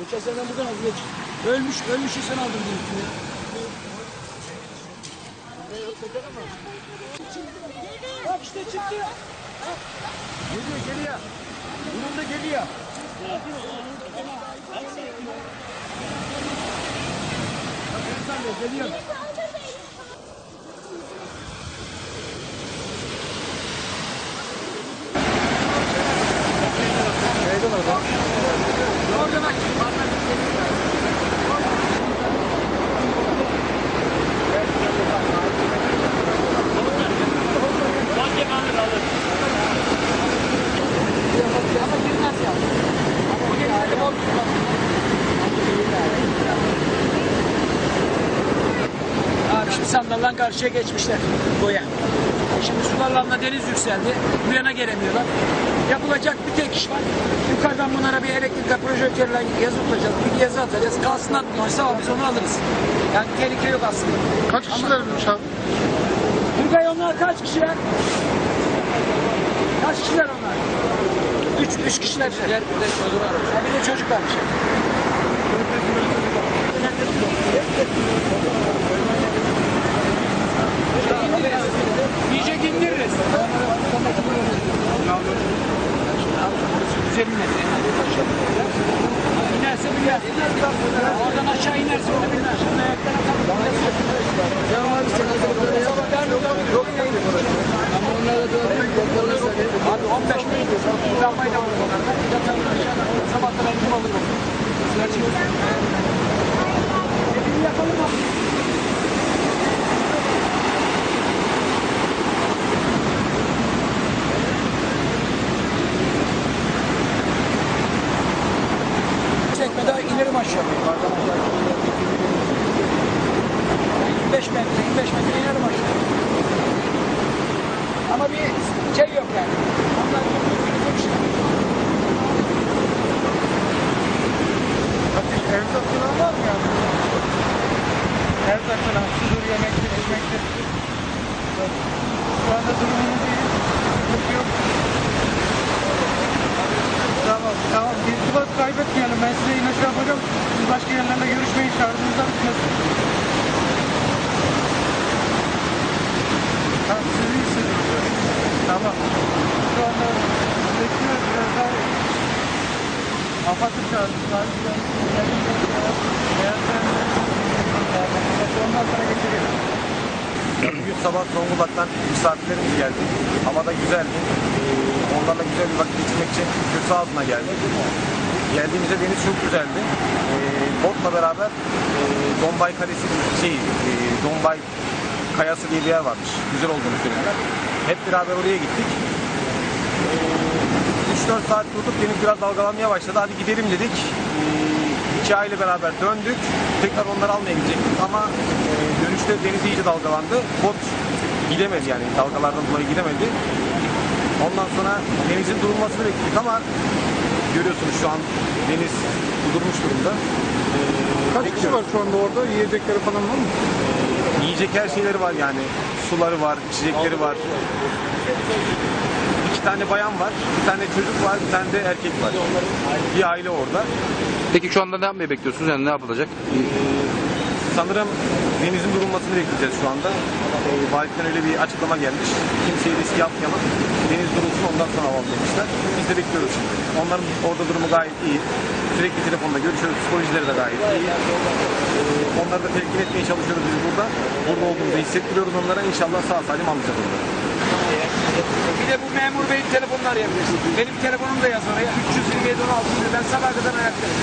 Geçen sene buradan aldım geç. Ölmüş, ölmüşü sen aldın diye. Bak işte çıktı. Geliyor geliyor. Bunun da geliyor. Bak, Geliyor. Orada Sandaldan karşıya geçmişler boya. Şimdi sularla deniz yükseldi. Bu yana gelemiyorlar. Yapılacak bir tek iş var. Yukarıdan bunlara bir elektrik projektörle yazı tutacağız. Bir yazı atacağız. Kalsınlar bunlarsa ama biz onu alırız. Yani tehlike yok aslında. Kaç kişilermiş abi? Turgay onlar kaç kişiler? Kaç kişiler onlar? Üç, üç kişiler. Bir de çocuk var. Bir de çocuk varmış. İyice indiririz. Üzerine. İnerse biner. Oradan aşağı inerse onu biner. Şimdi ayaklarına kalır. Ya abi sen Yok Ama onlara da Abi 15 bin. Lambayı da vurur onlardan. Sabahtan elim alır. Dediğini yapalım abi. Çekmede inerim aşağı. 25 metre, 25 metre inerim aşağı. Ama bir şey yok yani. Onlar bir şey. Erzak falan var mı yani? Erzak falan, sudur, yemektir, ekmektir. Şu anda durumumuz iyi. Sıkıntı yok. Tamam, tamam. İrtibat kaybetmeyelim. Ben size şey yapacağım. Siz başka yerlerle görüşmeyin. Şarjınızdan bitmesin. Tamam, siz iyisiniz. Tamam. Şu anda bekliyoruz. Biraz daha Afat'ı çağırdık. Ondan sonra geçelim. Bugün sabah Zonguldak'tan misafirlerimiz geldi. Hava da güzeldi. Ee, Onlarla güzel bir vakit geçirmek için Köse Ağzı'na geldik. Geldiğimizde deniz çok güzeldi. Ee, Botla beraber e, Dombay Kalesi, şey, e, Dombay Kayası diye bir yer varmış. Güzel olduğunu söylediler. Hep beraber oraya gittik. Ee, 3-4 saat durduk. Deniz biraz dalgalanmaya başladı. Hadi gidelim dedik. Ee, iki aile beraber döndük. Tekrar onları almaya gidecektik ama e, dönüşte deniz iyice dalgalandı. Bot gidemedi yani dalgalardan dolayı gidemedi. Ondan sonra denizin durulmasını bekledik ama görüyorsunuz şu an deniz durmuş durumda. Ee, Kaç kişi var şu anda orada? Yiyecekleri falan var mı? Yiyecek her şeyleri var yani. Suları var, içecekleri var. İki tane bayan var, bir tane çocuk var, bir tane de erkek var. Bir aile orada. Peki şu anda ne yapmayı bekliyorsunuz? Yani ne yapılacak? Sanırım denizin durulmasını bekleyeceğiz şu anda. Ee, validen öyle bir açıklama gelmiş. Kimseye riske atmayalım. Deniz durulsun ondan sonra alalım demişler. Biz de bekliyoruz şimdi. Onların orada durumu gayet iyi. Sürekli telefonda görüşüyoruz. Psikolojileri de gayet iyi. Ee, onları da telkin etmeye çalışıyoruz biz burada. Burada olduğumuzu hissettiriyoruz onlara. İnşallah sağ salim alacağız onları. De bu memur beyin telefonunu arayabilirsin. Benim telefonum da yaz oraya. 327 16. Ben sabah kadar ayaktayım.